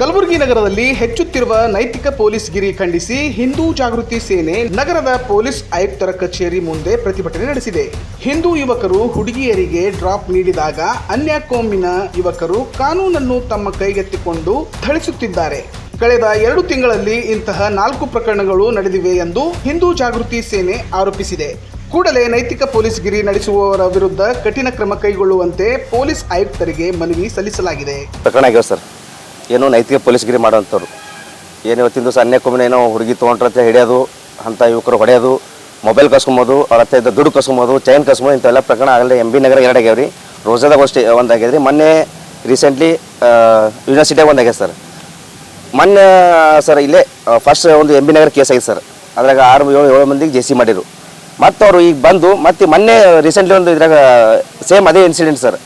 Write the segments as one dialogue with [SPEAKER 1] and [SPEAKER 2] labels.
[SPEAKER 1] ಕಲಬುರಗಿ ನಗರದಲ್ಲಿ ಹೆಚ್ಚುತ್ತಿರುವ ನೈತಿಕ ಪೊಲೀಸ್ ಗಿರಿ ಖಂಡಿಸಿ ಹಿಂದೂ ಜಾಗೃತಿ ಸೇನೆ ನಗರದ ಪೊಲೀಸ್ ಆಯುಕ್ತರ ಕಚೇರಿ ಮುಂದೆ ಪ್ರತಿಭಟನೆ ನಡೆಸಿದೆ. ಹಿಂದೂ ಯುವಕರು ಹುಡುಗಿಯರಿಗೆ ಡ್ರಾಪ್ ನೀಡಿದಾಗ ಅನ್ಯ ಕೋಮಿನ ಯುವಕರು ಕಾನೂನನ್ನು ತಮ್ಮ ಕೈಗೆತ್ತಿಕೊಂಡು ಥಳಿಸುತ್ತಿದ್ದಾರೆ. ಕಳೆದ ಎರಡು ತಿಂಗಳಲ್ಲಿ ಇಂತಹ ನಾಲ್ಕು ಪ್ರಕರಣಗಳು ನಡೆದಿವೆ ಎಂದು ಹಿಂದೂ ಜಾಗೃತಿ ಸೇನೆ ಆರೋಪಿಸಿದೆ. ಕೂಡಲೇ ನೈತಿಕ ಪೊಲೀಸ್ ಗಿರಿ ನಡೆಸುವವರ ವಿರುದ್ಧ ಕಠಿಣ ಕ್ರಮ ಕೈಗೊಳ್ಳುವಂತೆ ಪೊಲೀಸ್ ಆಯುಕ್ತರಿಗೆ ಮನವಿ ಸಲ್ಲಿಸಲಾಗಿದೆ.
[SPEAKER 2] ಪ್ರಕರಣ ಸರ್? ಏನು ನೈತಿಕ ಪೊಲೀಸ್ಗಿರಿ ಮಾಡೋಂಥವ್ರು ಏನು ಇವತ್ತಿನ ದಿವಸ ಅನ್ಯಕೊಮ್ಮೆ ಏನೋ ಹುಡುಗಿ ತೊಗೊಂಡ್ರೆ ಹಿಡಿಯೋದು ಅಂಥ ಯುವಕರು ಹೊಡೆಯೋದು, ಮೊಬೈಲ್ ಕಸ್ಕೊಂಬೋದು, ಅವ್ರ ಇದ್ದ ದುಡ್ಡು ಕಸ್ಕೊಂಬೋದು, ಚೈನ್ ಕಸ್ಕೊಂಬೋದು, ಇಂಥವೆಲ್ಲ ಪ್ರಕರಣ ಆಗಲಿ ಎಂ ಬಿ ನಗರ ಎರಡು ಆಗ್ಯಾವ ರೀ ರೋಜಾದಾಗ ಅಷ್ಟೇ ಒಂದು ರೀ ಮೊನ್ನೆ ರೀಸೆಂಟ್ಲಿ ಯೂನಿವರ್ಸಿಟಿಯಾಗ ಒಂದಾಗ್ಯದ ಸರ್. ಮೊನ್ನೆ, ಸರ್, ಇಲ್ಲೇ ಫಸ್ಟ್ ಒಂದು ಎಂ ಬಿ ನಗರ ಕೇಸ್ ಆಗಿದೆ ಸರ್. ಅದ್ರಾಗ ಆರು, ಏಳು ಏಳು ಮಂದಿಗೆ ಜೆ ಸಿ ಮಾಡಿರು ಮತ್ತು ಅವರು ಈಗ ಬಂದು, ಮತ್ತೆ ಮೊನ್ನೆ ರೀಸೆಂಟ್ಲಿ ಒಂದು ಇದ್ರಾಗ ಸೇಮ್ ಅದೇ ಇನ್ಸಿಡೆಂಟ್ ಸರ್.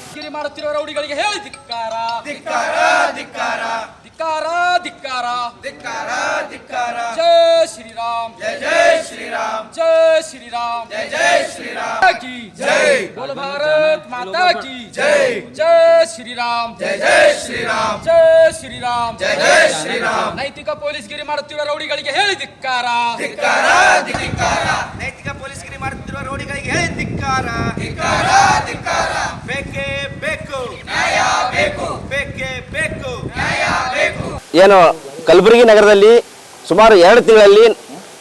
[SPEAKER 3] ಧಿಕ್ಕಾರ. ಧಿಕ್ಕಾರ ಧಿಕ್ಕಾರ. ಜಯ ಶ್ರೀರಾಮ್. ಜೈ ಜೈ ಶ್ರೀರಾಮ್. ಜಯ ಶ್ರೀರಾಮ್. ಜೈ ಜೈ ಶ್ರೀರಾಮ್. ಕಿ ಜೈ. ಬೋಲ ಭಾರತ್ ಮಾತಾ ಕಿ ಜೈ. ಜಯ ಶ್ರೀರಾಮ್. ಜೈ ಜೈ ಶ್ರೀರಾಮ್. ಜಯ ಶ್ರೀರಾಮ್. ಜೈ ಜೈ ಶ್ರೀರಾಮ್. ನೈತಿಕ ಪೊಲೀಸ್ ಗಿರಿ ಮಾಡುತ್ತಿರುವ ರೌಡಿಗಳಿಗೆ ಹೇಳಿ ಧಿಕ್ಕಾರ. ಧಿಕ್ಕಾರ ಧಿಕ್ಕಾರ.
[SPEAKER 4] ನೈತಿಕ ಪೊಲೀಸ್ಗಿರಿ ಮಾಡುತ್ತಿರುವ ರೌಡಿಗಳಿಗೆ ಹೇಳಿ ಧಿಕ್ಕಾರ. ಧಿಕ್ಕಾರ ಧಿಕ್ಕಾರ. ಬೇಕೇ ಬೇಕು. ನ್ಯಾಯ ಬೇಕು. ಬೇಕೇ ಬೇಕು.
[SPEAKER 2] ಏನು ಕಲಬುರಗಿ ನಗರದಲ್ಲಿ ಸುಮಾರು ಎರಡು ತಿಂಗಳಲ್ಲಿ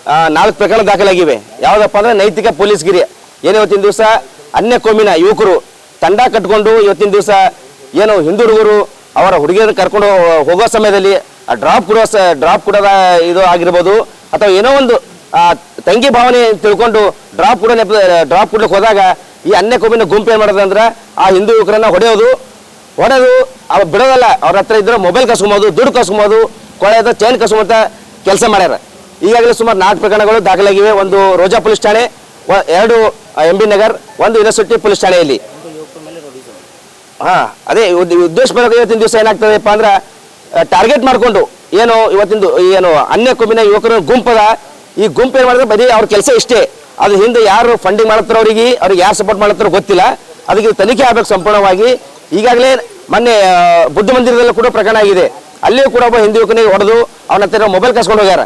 [SPEAKER 2] ಆ, ನಾಲ್ಕು ಪ್ರಕರಣ ದಾಖಲಾಗಿವೆ. ಯಾವುದಪ್ಪ ಅಂದ್ರೆ ನೈತಿಕ ಪೊಲೀಸ್ಗಿರಿ. ಏನು ಇವತ್ತಿನ ದಿವಸ? ಅನ್ಯ ಕೋಮಿನ ಯುವಕರು ತಂಡ ಕಟ್ಕೊಂಡು ಇವತ್ತಿನ ದಿವಸ ಏನು ಹಿಂದೂ ಹುಡುಗರು ಅವರ ಹುಡುಗಿಯರನ್ನು ಕರ್ಕೊಂಡು ಹೋಗೋ ಸಮಯದಲ್ಲಿ ಡ್ರಾಪ್ ಕೊಡೋ ಸ ಡ್ರಾಪ್ ಕೊಡೋದ ಇದು ಆಗಿರ್ಬೋದು ಅಥವಾ ಏನೋ ಒಂದು ತಂಗಿ ಭಾವನೆ ತಿಳ್ಕೊಂಡು ಡ್ರಾಪ್ ಕೂಡ ಡ್ರಾಪ್ ಕೊಡ್ಲಿಕ್ಕೆ ಹೋದಾಗ ಈ ಅನ್ಯ ಕೋಮಿನ ಗುಂಪು ಏನು ಮಾಡೋದಂದ್ರೆ ಆ ಹಿಂದೂ ಯುವಕರನ್ನ ಹೊಡೆಯೋದು. ಹೊಡೆದು ಅವ್ರು ಬಿಡೋದಲ್ಲ ಅವ್ರ ಹತ್ರ ಇದ್ರೆ ಮೊಬೈಲ್ ಕಸ್ಕೊಬೋದು ದುಡ್ಡು ಕಸ್ಕೊಂಬೋದು ಕೊಳೆದ ಚೈನ್ ಕಸ್ಕೊಂಬಂತ ಕೆಲಸ ಮಾಡ್ಯಾರ. ಈಗಾಗಲೇ ಸುಮಾರು ನಾಲ್ಕು ಪ್ರಕರಣಗಳು ದಾಖಲಾಗಿವೆ. ಒಂದು ರೋಜಾ ಪೊಲೀಸ್ ಠಾಣೆ ಎರಡು ಎಂ ಬಿ ನಗರ್, ಒಂದು ಯೂನಿವರ್ಸಿಟಿ ಪೊಲೀಸ್ ಠಾಣೆಯಲ್ಲಿ ಹಾ, ಅದೇ ಉದ್- ಉದ್ದೇಶಪೂರ್ವಕ ಇವತ್ತಿನ ದಿವಸ ಏನಾಗ್ತದೆಪ್ಪ ಅಂದ್ರೆ ಟಾರ್ಗೆಟ್ ಮಾಡಿಕೊಂಡು ಏನು ಇವತ್ತಿಂದು ಏನು ಅನ್ಯ ಕುಂಬಿನ ಯುವಕರ ಗುಂಪದ, ಈ ಗುಂಪು ಏನು ಮಾಡಿದ್ರೆ, ಬರೀ ಅವ್ರ ಕೆಲಸ ಇಷ್ಟೇ. ಅದು ಹಿಂದೆ ಯಾರು ಫಂಡಿಂಗ್ ಮಾಡತ್ತಾರ ಅವರಿಗೆ, ಅವ್ರಿಗೆ ಯಾರು ಸಪೋರ್ಟ್ ಮಾಡತ್ತಾರ ಗೊತ್ತಿಲ್ಲ. ಅದಕ್ಕೆ ತನಿಖೆ ಆಗ್ಬೇಕು ಸಂಪೂರ್ಣವಾಗಿ. ಈಗಾಗಲೇ ಮೊನ್ನೆ ಬುದ್ಧ ಮಂದಿರದಲ್ಲೂ ಕೂಡ ಪ್ರಕರಣ ಆಗಿದೆ. ಅಲ್ಲಿಯೂ ಕೂಡ ಒಬ್ಬ ಹಿಂದೂ ಯುವಕನಿಗೆ ಹೊಡೆದು ಅವನ ಹತ್ತಿರ ಮೊಬೈಲ್ ಕಸ್ಕೊಂಡು ಹೋಗ್ಯಾರ.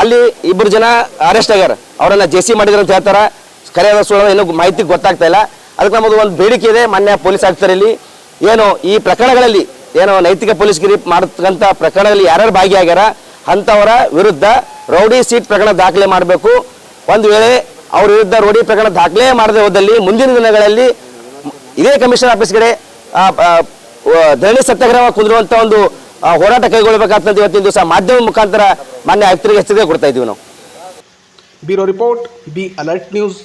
[SPEAKER 2] ಅಲ್ಲಿ ಇಬ್ಬರು ಜನ ಅರೆಸ್ಟ್ ಆಗ್ಯಾರ. ಅವರನ್ನ ಜೆ ಸಿ ಮಾಡಿದ್ರು ಅಂತ ಹೇಳ್ತಾರೆ. ಕರೆಯಾದ ಸುಳ್ಳು ಏನೋ ಮಾಹಿತಿ ಗೊತ್ತಾಗ್ತಾ ಇಲ್ಲ. ಅದಕ್ಕೆ ನಮ್ಮದು ಒಂದು ಬೇಡಿಕೆ ಇದೆ. ಮಾನ್ಯ ಪೊಲೀಸ್ ಆಯುಕ್ತರಲ್ಲಿ ಏನು ಈ ಪ್ರಕರಣಗಳಲ್ಲಿ ಏನೋ ನೈತಿಕ ಪೊಲೀಸ್ಗಿರಿ ಮಾಡತಕ್ಕಂಥ ಪ್ರಕರಣಗಳಲ್ಲಿ ಯಾರ್ಯಾರು ಭಾಗಿಯಾಗ್ಯಾರ, ಅಂಥವರ ವಿರುದ್ಧ ರೌಡಿ ಸೀಟ್ ಪ್ರಕರಣ ದಾಖಲೆ ಮಾಡಬೇಕು. ಒಂದು ವೇಳೆ ಅವ್ರ ವಿರುದ್ಧ ರೌಡಿ ಪ್ರಕರಣ ದಾಖಲೆ ಮಾಡದೆ ಹೋದಲ್ಲಿ ಮುಂದಿನ ದಿನಗಳಲ್ಲಿ ಇದೇ ಕಮಿಷನರ್ ಆಫೀಸ್ ಕಡೆ ಧರಣಿ ಸತ್ಯಾಗ್ರಹ ಕುಂದಿರುವಂಥ ಒಂದು ಹೋರಾಟ ಕೈಗೊಳ್ಳಬೇಕಾಗ್ತದೆ ಇವತ್ತಿನ ದಿವಸ. ಮಾಧ್ಯಮ ಮುಖಾಂತರ ಮಾನ್ಯ ಆಯುಕ್ತರಿಗೆ ಎಚ್ಚರಿಕೆ ಕೊಡ್ತಾ ಇದ್ದೀವಿ ನಾವು.
[SPEAKER 1] Bureau report, B alert news.